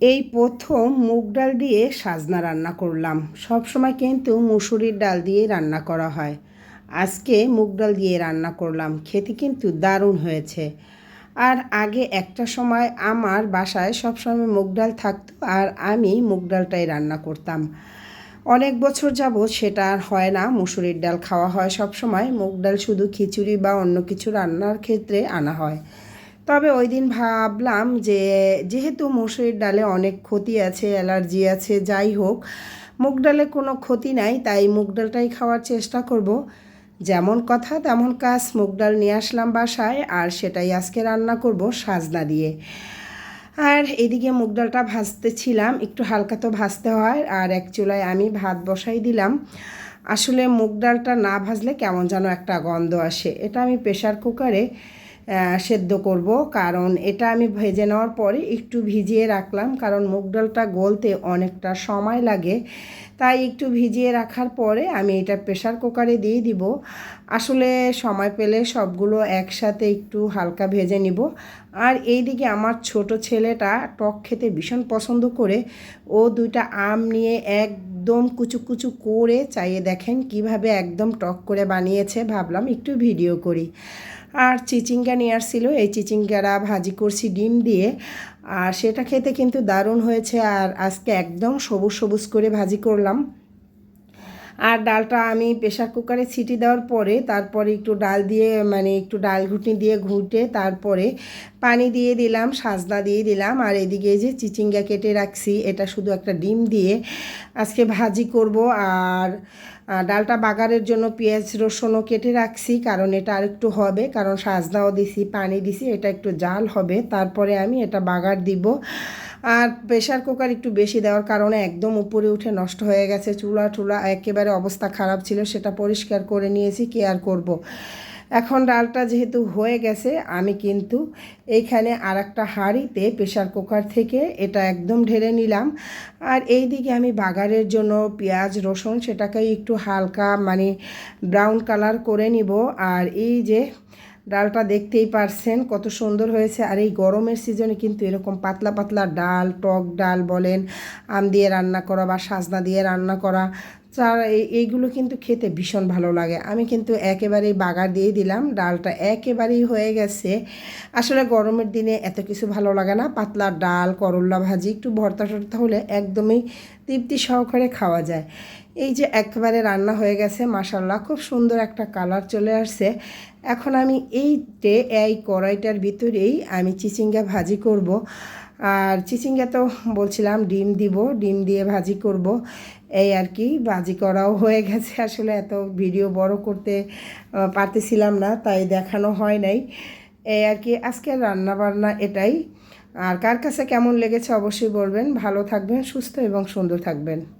এই প্রথম মুগ ডাল দিয়ে সাজনা রান্না করলাম। সব সময় কিন্তু মুসুরির ডাল দিয়ে রান্না করা হয়। আজকে মুগ ডাল দিয়ে রান্না করলাম। খেতে কিন্তু দারুণ হয়েছে। আর আগে একটা সময় আমার বাসায় সবসময় মুগ ডাল থাকতো আর আমি মুগ ডালটাই রান্না করতাম। অনেক বছর যাবৎ সেটা আর হয় না। মুসুরির ডাল খাওয়া হয় সব সময়। মুগ ডাল শুধু খিচুড়ি বা অন্য কিছু রান্নার ক্ষেত্রে আনা হয়। তবে ওই দিন ভাবলাম যে যেহেতু মসুরির ডালে অনেক ক্ষতি আছে, অ্যালার্জি আছে, যাই হোক, মুগ ডালে কোনো ক্ষতি নাই, তাই মুগ ডালটাই খাওয়ার চেষ্টা করব। যেমন কথা, তেমন কাজ, মুগ ডাল নিয়ে আসলাম বাসায় আর সেটাই আজকে রান্না করব সাজনা দিয়ে। আর এদিকে মুগ ডালটা ভাজতেছিলাম, একটু হালকা তো ভাজতে হয় আর এক চুলায় আমি ভাত বসাই দিলাম। আসলে মুগ ডালটা না ভাজলে কেমন যেন একটা গন্ধ আসে। এটা আমি প্রেশার কুকারে সেদ্ধ করব। কারণ এটা আমি ভেজে নেওয়ার পরে একটু ভিজিয়ে রাখলাম, কারণ মুগ ডালটা গলতে অনেকটা সময় লাগে। তাই একটু ভিজিয়ে রাখার পরে আমি এটা প্রেশার কুকারে দিয়ে দিব। আসলে সময় পেলে সবগুলো একসাথে একটু হালকা ভেজে নিব। আর এইদিকে আমার ছোট ছেলেটা টক খেতে ভীষণ পছন্দ করে। ও দুইটা আম নিয়ে একদম কুচু কুচু করে চাইয়ে দেখেন কীভাবে একদম টক করে বানিয়েছে, ভাবলাম একটু ভিডিও করি। আর চিচিঙ্গা নিয়ে আসছিল, এই চিচিঙ্গারা ভাজি করছি ডিম দিয়ে। আর সেটা খেতে কিন্তু দারুণ হয়েছে, আর আজকে একদম সবুজ সবুজ করে ভাজি করলাম। আর ডালটা আমি প্রেশার কুকারে ছিটি দেওয়ার পরে তারপরে একটু ডাল দিয়ে মানে একটু ডাল ঘুটনি দিয়ে ঘুটে তারপরে পানি দিয়ে দিলাম, সাজনা দিয়ে দিলাম। আর এদিকে যে চিচিঙ্গা কেটে রাখছি, এটা শুধু একটা ডিম দিয়ে আজকে ভাজি করব। আর ডালটা বাগারের জন্য পেঁয়াজ রসুনও কেটে রাখছি, কারণ এটা আরেকটু হবে, কারণ সাজনাও দিছি, পানি দিছি, এটা একটু জাল হবে। তারপরে আমি এটা বাগার দিব। আর প্রেশার কুকার একটু বেশি দেওয়ার কারণে একদম উপরে উঠে নষ্ট হয়ে গেছে। চুলা টুলা একেবারে অবস্থা খারাপ ছিল, সেটা পরিষ্কার করে নিয়েছি কেয়ার করব। এখন ডালটা যেহেতু হয়ে গেছে, আমি কিন্তু এইখানে আর একটা হাঁড়িতে প্রেশার কুকার থেকে এটা একদম ঢেলে নিলাম। আর এই দিকে আমি বাগারের জন্য পেঁয়াজ, রসুন সেটাকে একটু হালকা মানে ব্রাউন কালার করে নিব। আর এই যে ডালটা দেখতেই পারছেন কত সুন্দর হয়েছে। আর এই গরমের সিজনে কিন্তু এরকম পাতলা পাতলা ডাল, টক ডাল বলেন, আম দিয়ে রান্না করা বা সাজনা দিয়ে রান্না করা চার এইগুলো কিন্তু খেতে ভীষণ ভালো লাগে। আমি কিন্তু একেবারেই বাগার দিয়ে দিলাম, ডালটা একেবারেই হয়ে গেছে। আসলে গরমের দিনে এত কিছু ভালো লাগে না, পাতলা ডাল করল্লা ভাজি, একটু ভর্তা টর্তা হলে একদমই তৃপ্তি সহকারে খাওয়া যায়। এই যে একেবারে রান্না হয়ে গেছে মাসাল্লাহ খুব সুন্দর একটা কালার চলে আসছে। এখন আমি এই এই কড়াইটার ভিতরেই আমি চিচিঙ্গা ভাজি করব। আর চিচিঙ্গা তো বলছিলাম, ডিম দিব, ডিম দিয়ে ভাজি করব। এই আর কি, ভাজি করাও হয়ে গেছে। আসলে এত ভিডিও বড় করতে পারতেছিলাম না, তাই দেখানো হয় নাই। এই আর কি, আজকের রান্নাবান্না এটাই। আর কার কাছে কেমন লেগেছে অবশ্যই বলবেন। ভালো থাকবেন, সুস্থ এবং সুন্দর থাকবেন।